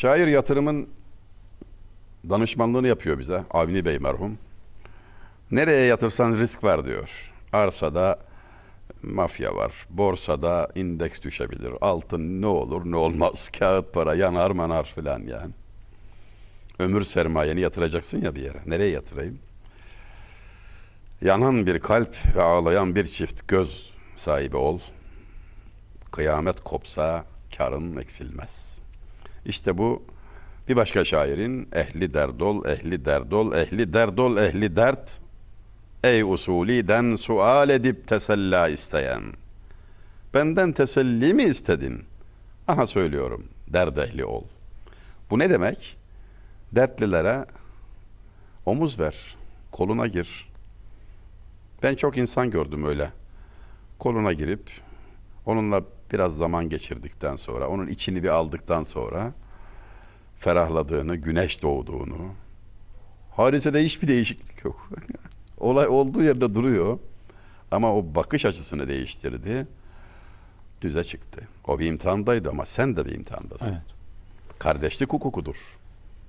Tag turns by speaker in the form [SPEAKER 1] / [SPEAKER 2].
[SPEAKER 1] Şair yatırımın danışmanlığını yapıyor bize Avni Bey merhum. Nereye yatırsan risk var diyor. Arsada mafya var. Borsada indeks düşebilir. Altın ne olur ne olmaz. Kağıt para yanar manar filan yani. Ömür sermayeni yatıracaksın ya bir yere. Nereye yatırayım? Yanan bir kalp ve ağlayan bir çift göz sahibi ol. Kıyamet kopsa karın eksilmez. İşte bu bir başka şairin ehli derdol, ehli derdol, ehli derdol, ehli dert. Ey usuliden sual edip tesella isteyen. Benden teselli mi istedin? Aha söylüyorum, derd ehli ol. Bu ne demek? Dertlilere omuz ver, koluna gir. Ben çok insan gördüm öyle. Koluna girip onunla biraz zaman geçirdikten sonra, onun içini bir aldıktan sonra ferahladığını, güneş doğduğunu, hadisede hiçbir değişiklik yok. Olay olduğu yerde duruyor ama o bakış açısını değiştirdi. Düze çıktı. O bir imtihandaydı ama sen de bir imtihandasın.
[SPEAKER 2] Evet.
[SPEAKER 1] Kardeşlik hukukudur.